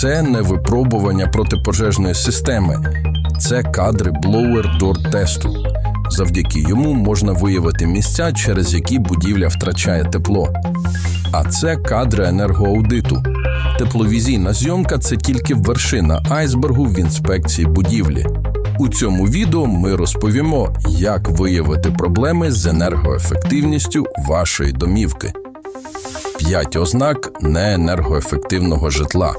Це не випробування протипожежної системи, це кадри blower door тесту. Завдяки йому можна виявити місця, через які будівля втрачає тепло. А це кадри енергоаудиту. Тепловізійна зйомка це тільки вершина айсбергу в інспекції будівлі. У цьому відео ми розповімо, як виявити проблеми з енергоефективністю вашої домівки. П'ять ознак неенергоефективного житла.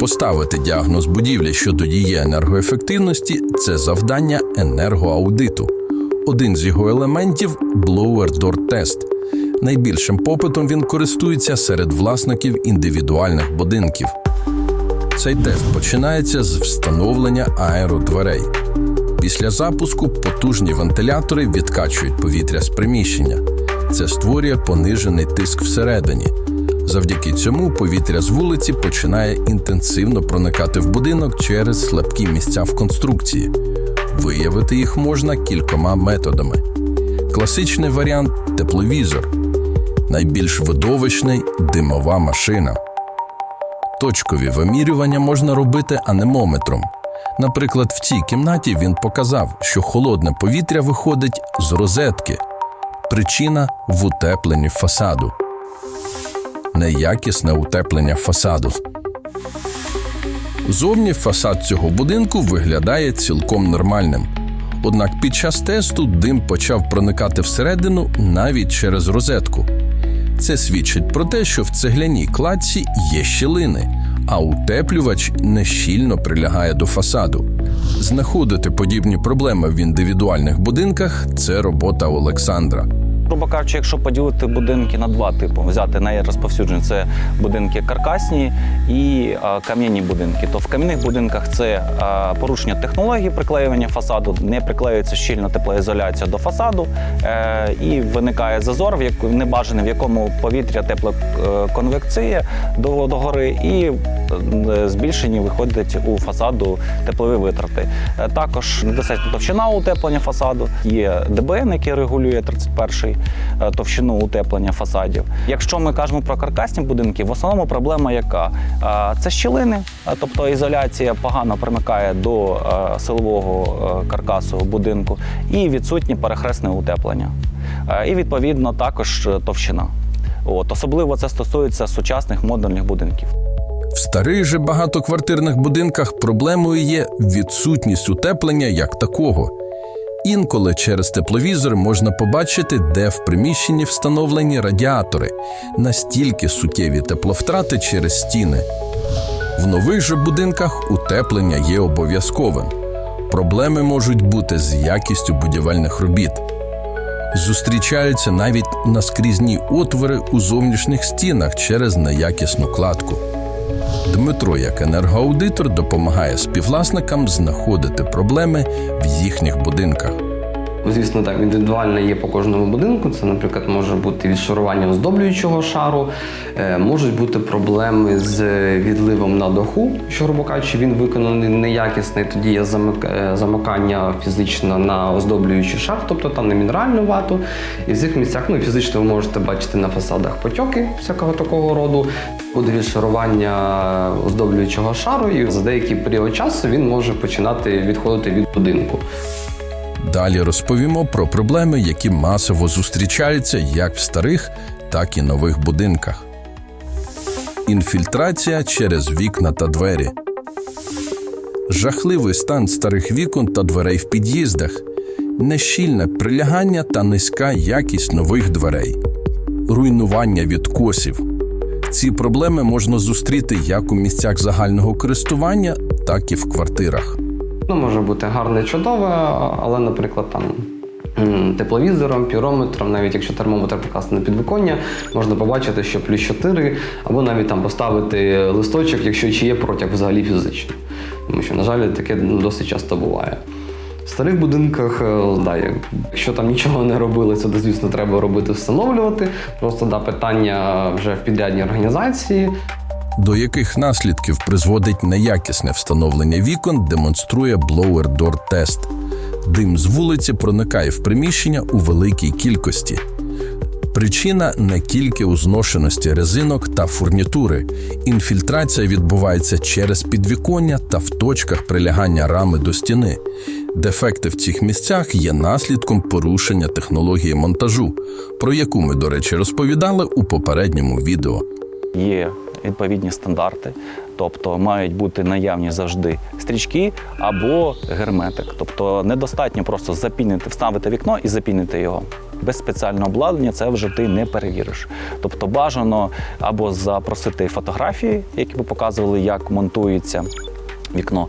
Поставити діагноз будівлі щодо її енергоефективності це завдання енергоаудиту. Один з його елементів blower door test. Найбільшим попитом він користується серед власників індивідуальних будинків. Цей тест починається з встановлення аеродверей. Після запуску потужні вентилятори відкачують повітря з приміщення. Це створює понижений тиск всередині. Завдяки цьому повітря з вулиці починає інтенсивно проникати в будинок через слабкі місця в конструкції. Виявити їх можна кількома методами. Класичний варіант тепловізор, найбільш видовищний димова машина. Точкові вимірювання можна робити анемометром. Наприклад, в цій кімнаті він показав, що холодне повітря виходить з розетки. Причина в утепленні фасаду. Неякісне утеплення фасаду. Зовні фасад цього будинку виглядає цілком нормальним. Однак під час тесту дим почав проникати всередину навіть через розетку. Це свідчить про те, що в цегляній кладці є щілини, а утеплювач нещільно прилягає до фасаду. Знаходити подібні проблеми в індивідуальних будинках це робота Олександра. Грубо кажучи, якщо поділити будинки на два типи, взяти найрозповсюджені це будинки каркасні і кам'яні будинки. То в кам'яних будинках це порушення технології приклеювання фасаду, не приклеюється щільна теплоізоляція до фасаду, е, і виникає зазор, в небажаний, в якому повітря теплоконвекція до, до гори, і е, збільшені виходять у фасаду теплові витрати. Е, Також недостатня товщина утеплення фасаду. Є ДБН, який регулює 31-й е, товщину утеплення фасадів. Якщо ми кажемо про каркасні будинки, в основному проблема яка? Е, Це щілини, е, тобто ізоляція погано примикає до е, силового е, каркасу будинку, і відсутнє перехресне утеплення. Е, І відповідно також е, товщина. От особливо це стосується сучасних модульних будинків. В старих же багатоквартирних будинках проблемою є відсутність утеплення як такого. Інколи через тепловізор можна побачити, де в приміщенні встановлені радіатори, настільки суттєві тепловтрати через стіни. В нових же будинках утеплення є обов'язковим. Проблеми можуть бути з якістю будівельних робіт. Зустрічаються навіть наскрізні отвори у зовнішніх стінах через неякісну кладку. Дмитро, як енергоаудитор, допомагає співвласникам знаходити проблеми в їхніх будинках. Звісно, так, індивідуально є по кожному будинку. Це, наприклад, може бути відшарування оздоблюючого шару, е, можуть бути проблеми з відливом на даху, що, грубо кажучи, він виконаний неякісний, тоді є е, замикання фізично на оздоблюючий шар, тобто там на мінеральну вату. І в цих місцях ну, фізично ви можете бачити на фасадах потьоки всякого такого роду. Буде відшарування оздоблюючого шару, і за деякий період часу він може починати відходити від будинку. Далі розповімо про проблеми, які масово зустрічаються як в старих, так і нових будинках. Інфільтрація через вікна та двері. Жахливий стан старих вікон та дверей в під'їздах, нещільне прилягання та низька якість нових дверей, руйнування відкосів. Ці проблеми можна зустріти як у місцях загального користування, так і в квартирах. Ну, може бути гарне, чудове, але, наприклад, там. Тепловізором, пірометром, навіть якщо термометр покласти на підвиконня, можна побачити, що плюс 4, або навіть там поставити листочок, якщо чи є протяг взагалі фізично. Тому що, на жаль, таке досить часто буває. В старих будинках, е, да, якщо там нічого не робилося, то звісно треба робити, встановлювати. Просто да, питання вже в підрядній організації. До яких наслідків призводить неякісне встановлення вікон, демонструє blower door тест. Дим з вулиці проникає в приміщення у великій кількості. Причина не тільки у зношеності резинок та фурнітури. Інфільтрація відбувається через підвіконня та в точках прилягання рами до стіни. Дефекти в цих місцях є наслідком порушення технології монтажу, про яку ми, до речі, розповідали у попередньому відео. Є відповідні стандарти, тобто мають бути наявні завжди стрічки або герметик. Тобто недостатньо просто запінити, вставити вікно і запінити його. Без спеціального обладнання це вже ти не перевіриш. Тобто бажано або запросити фотографії, які би показували, як монтується вікно.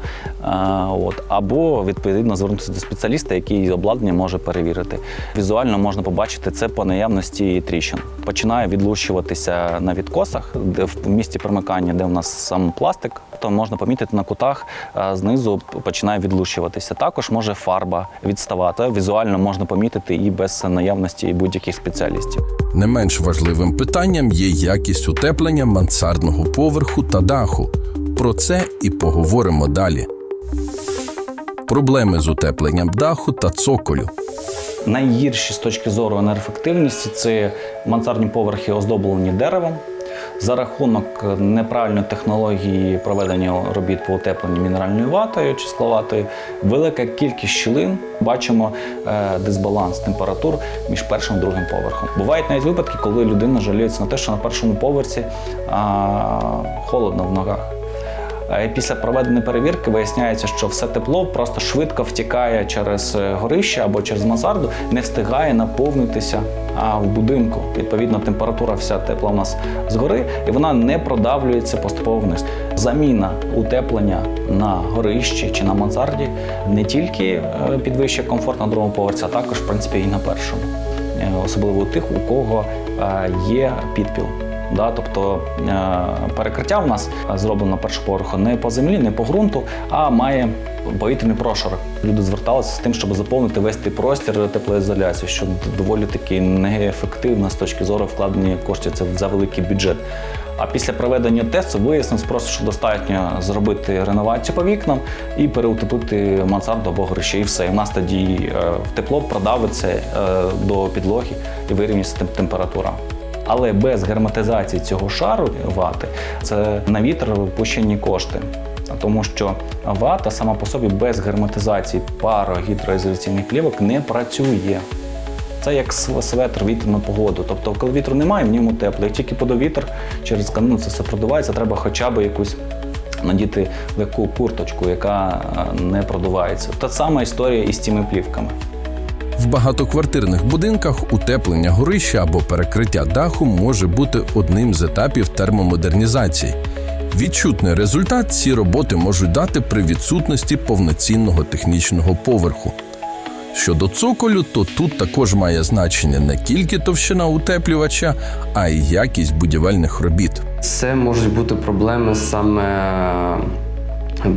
От, або відповідно звернутися до спеціаліста, який обладнання може перевірити. Візуально можна побачити це по наявності тріщин. Починає відлущуватися на відкосах, де в місці примикання, де у нас сам пластик, то можна помітити на кутах а, знизу починає відлущуватися. Також може фарба відставати. Візуально можна помітити і без наявності будь-яких спеціалістів. Не менш важливим питанням є якість утеплення мансардного поверху та даху. Про це і поговоримо далі. Проблеми з утепленням даху та цоколю. Найгірші з точки зору енергоефективності це мансардні поверхи оздоблені деревом. За рахунок неправильної технології проведення робіт по утепленню мінеральною ватою чи скловатою, велика кількість щілин. Бачимо е, дисбаланс температур між першим і другим поверхом. Бувають навіть випадки, коли людина жаліється на те, що на першому поверсі а, холодно в ногах. Після проведеної перевірки виясняється, що все тепло просто швидко втікає через е, горище або через мансарду, не встигає наповнитися в будинку. Відповідно, температура вся тепла у нас згори, і вона не продавлюється поступово вниз. Заміна утеплення на горищі чи на мансарді не тільки е, підвищує комфорт на другому поверсі, а також, в принципі, і на першому, Е, особливо у тих, у кого є підпіл. Да, тобто е, перекриття в нас зроблено першого поверху не по землі, не по ґрунту, а має повітряний прошарок. Люди зверталися з тим, щоб заповнити весь цей простір теплоізоляцією, що доволі таки неефективно з точки зору вкладення коштів це за великий бюджет. А після проведення тесту вияснилось просто, що достатньо зробити реновацію по вікнам і переутеплити мансарду або горище, і все. І в нас тоді е, тепло продавиться е, до підлоги і вирівнюється температура. Але без герметизації цього шару вати це на вітер випущені кошти. Тому що вата сама по собі без герметизації парогідроізоляційних плівок не працює. Це як св- светр в вітряну погоду. Тобто, коли вітру немає, в ньому тепло. Як тільки подув вітер, через канну це все продувається, треба хоча б якусь надіти легку курточку, яка е, не продувається. Та сама історія із цими плівками. В багатоквартирних будинках утеплення горища або перекриття даху може бути одним з етапів термомодернізації. Відчутний результат ці роботи можуть дати при відсутності повноцінного технічного поверху. Щодо цоколю, то тут також має значення не тільки товщина утеплювача, а й якість будівельних робіт. Це можуть бути проблеми саме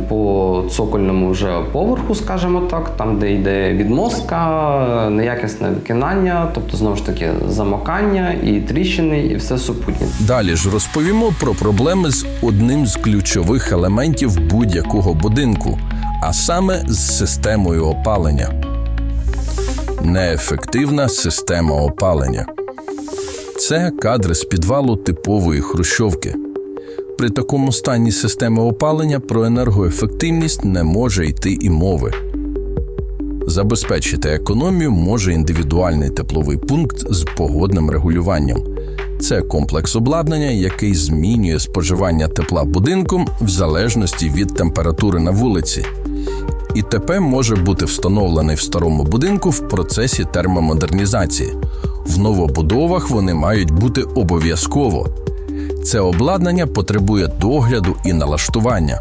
по цокольному вже поверху, скажімо так, там, де йде відмостка, неякісне виконання, тобто знову ж таки замокання і тріщини, і все супутнє. Далі ж розповімо про проблеми з одним з ключових елементів будь-якого будинку, а саме з системою опалення. Неефективна система опалення. Це кадри з підвалу типової хрущовки. При такому стані системи опалення про енергоефективність не може йти і мови. Забезпечити економію може індивідуальний тепловий пункт з погодним регулюванням. Це комплекс обладнання, який змінює споживання тепла будинком в залежності від температури на вулиці. ІТП може бути встановлений в старому будинку в процесі термомодернізації. В новобудовах вони мають бути обов'язково. Це обладнання потребує догляду і налаштування.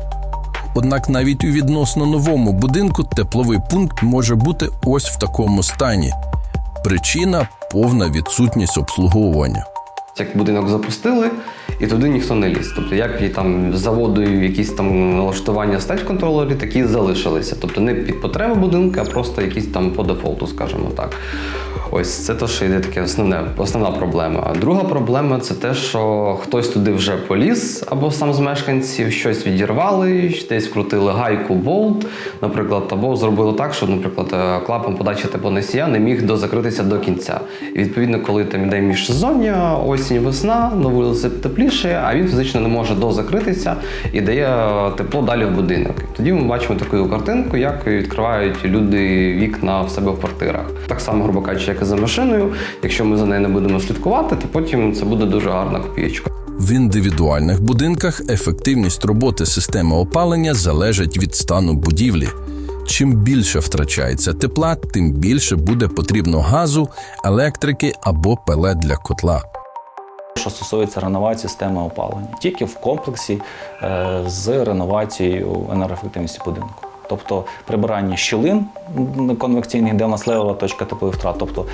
Однак навіть у відносно новому будинку тепловий пункт може бути ось в такому стані. Причина повна відсутність обслуговування. Як будинок запустили, і туди ніхто не ліз. Тобто, як і там з заводу якісь там налаштування стать в контролері, такі залишилися. Тобто не під потреби будинку, а просто якісь там по дефолту, скажімо так. Ось це те, що йде таке основне, основна проблема. А друга проблема це те, що хтось туди вже поліз, або сам з мешканців щось відірвали, десь крутили гайку, болт, наприклад, або зробили так, що, наприклад, е, клапан подачі теплоносія не міг дозакритися до кінця. І відповідно, коли там йде міжсезоння, осінь, весна, на вулиці тепліше, а він фізично не може дозакритися і дає е, тепло далі в будинок. Тоді ми бачимо таку картинку, як відкривають люди вікна в себе в квартирах. Так само, грубо кажучи, як і за машиною. Якщо ми за нею не будемо слідкувати, то потім це буде дуже гарна копієчка. В індивідуальних будинках ефективність роботи системи опалення залежить від стану будівлі. Чим більше втрачається тепла, тим більше буде потрібно газу, електрики або пелет для котла. Що стосується реновації системи опалення, тільки в комплексі е, з реновацією енергоефективності будинку. Тобто прибирання щілин конвекційних, де в нас левова точка теплових втрат, тобто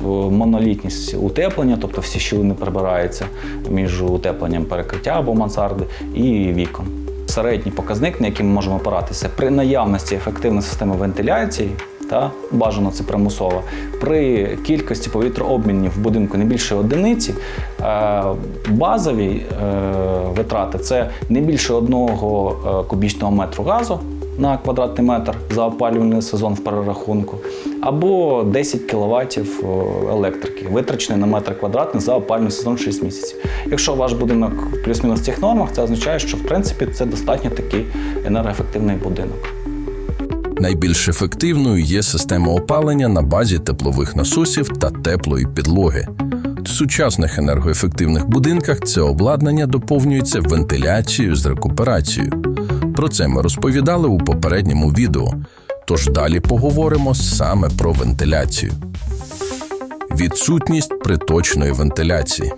е, монолітність утеплення, тобто всі щілини прибираються між утепленням перекриття або мансарди і вікон. Середній показник, на який ми можемо опиратися, при наявності ефективної системи вентиляції, та бажано це примусово, при кількості повітрообмінів в будинку не більше одиниці, е, базові е, витрати це не більше одного кубічного метру газу на квадратний метр за опалювальний сезон в перерахунку, або 10 кВт електрики, витрачений на метр квадратний за опалювальний сезон 6 місяців. Якщо ваш будинок плюс-мінус в цих нормах, це означає, що в принципі це достатньо такий енергоефективний будинок. Найбільш ефективною є система опалення на базі теплових насосів та теплої підлоги. В сучасних енергоефективних будинках це обладнання доповнюється вентиляцією з рекуперацією. Про це ми розповідали у попередньому відео. Тож далі поговоримо саме про вентиляцію. Відсутність приточної вентиляції.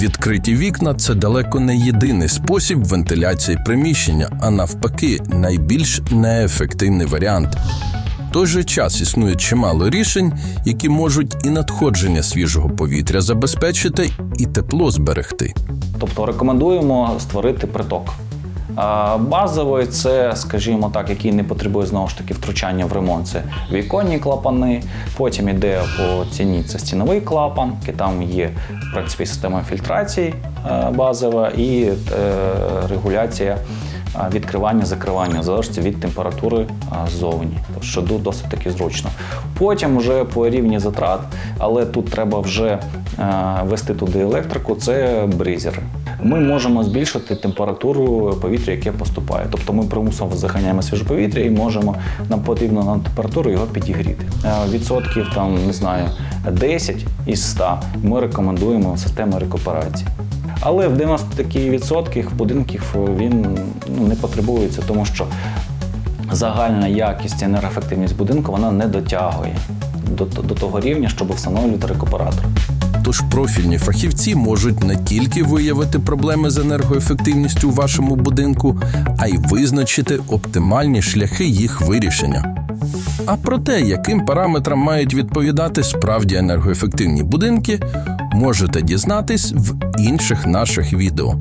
Відкриті вікна це далеко не єдиний спосіб вентиляції приміщення, а навпаки, найбільш неефективний варіант. В той же час існує чимало рішень, які можуть і надходження свіжого повітря забезпечити, і тепло зберегти. Тобто рекомендуємо створити приток. Базовий це, скажімо так, який не потребує знову ж таки втручання в ремонт. Це віконні клапани. Потім іде по ціні це стіновий клапан, який там є в принципі система фільтрації е, базова і е, регуляція відкривання, закривання в залежності від температури ззовні, що досить таки зручно. Потім вже по рівні затрат, але тут треба вже вести туди електрику, це бризери. Ми можемо збільшити температуру повітря, яке поступає. Тобто ми примусово заганяємо свіже повітря і можемо нам потрібно на температуру його підігріти. Відсотків там не знаю 10 із 100 ми рекомендуємо систему рекуперації. Але в 90 відсотків будинків він ну, не потребується, тому що загальна якість і енергоефективність будинку вона не дотягує до, до того рівня, щоб встановлювати рекуператор. Тож профільні фахівці можуть не тільки виявити проблеми з енергоефективністю у вашому будинку, а й визначити оптимальні шляхи їх вирішення. А про те, яким параметрам мають відповідати справді енергоефективні будинки, можете дізнатись в інших наших відео.